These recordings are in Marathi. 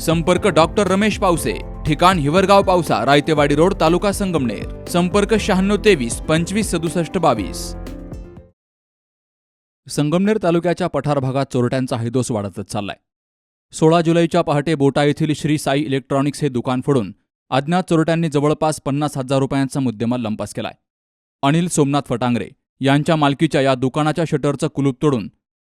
संपर्क डॉक्टर रमेश पावसे ठिकाण हिवरगाव पावसा रायतेवाडी रोड तालुका संगमनेर. संपर्क शहाण्णव तेवीस पंचवीस सदुसष्ट बावीस. संगमनेर तालुक्याच्या पठार भागात चोरट्यांचा हैदोस वाढतच चाललाय. सोळा जुलैच्या पहाटे बोटा येथील श्री साई इलेक्ट्रॉनिक्स हे दुकान फोडून अज्ञात चोरट्यांनी जवळपास पन्नास हजार रुपयांचा मुद्देमाल लंपास केलाय. अनिल सोमनाथ फटांगरे यांच्या मालकीच्या या दुकानाच्या शटरचं कुलूप तोडून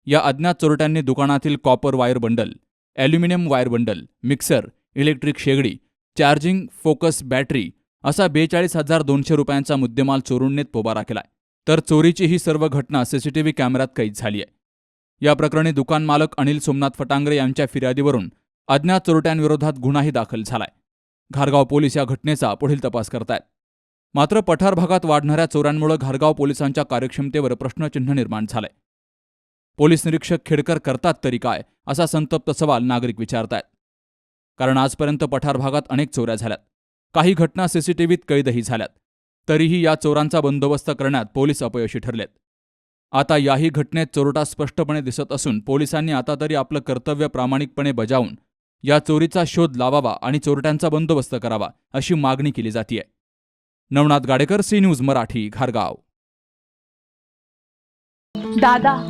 या अज्ञात चोरट्यांनी दुकानातील copper wire bundle aluminium wire bundle mixer electric शेगडी चार्जिंग फोकस बॅटरी असा बेचाळीस हजार दोनशे रुपयांचा मुद्देमाल चोरून नेत पोबारा केलाय. तर चोरीची ही सर्व घटना सीसीटीव्ही कॅमेऱ्यात कैद झाली आहे. या प्रकरणी दुकान मालक अनिल सोमनाथ फटांगरे यांच्या फिर्यादीवरून अज्ञात चोरट्यांविरोधात गुन्हाही दाखल झालाय. घारगाव पोलीस या घटनेचा पुढील तपास करतायत. मात्र पठार भागात वाढणाऱ्या चोऱ्यांमुळे घारगाव पोलिसांच्या कार्यक्षमतेवर प्रश्नचिन्ह निर्माण झालंय. पोलीस निरीक्षक खेडकर करतात तरी काय असा संतप्त सवाल नागरिक विचारतायत. कारण आजपर्यंत पठार भागात अनेक चोऱ्या झाल्यात. काही घटना सीसीटीव्हीत कैदही झाल्यात. तरीही या चोरांचा बंदोबस्त करण्यात पोलीस अपयशी ठरलेत. आता याही घटनेत चोरटा स्पष्टपणे दिसत असून पोलिसांनी आता तरी आपलं कर्तव्य प्रामाणिकपणे बजावून या चोरीचा शोध लावावा आणि चोरट्यांचा बंदोबस्त करावा अशी मागणी केली जातीय. नवनाथ गाडेकर सी न्यूज मराठी घारगाव. दादा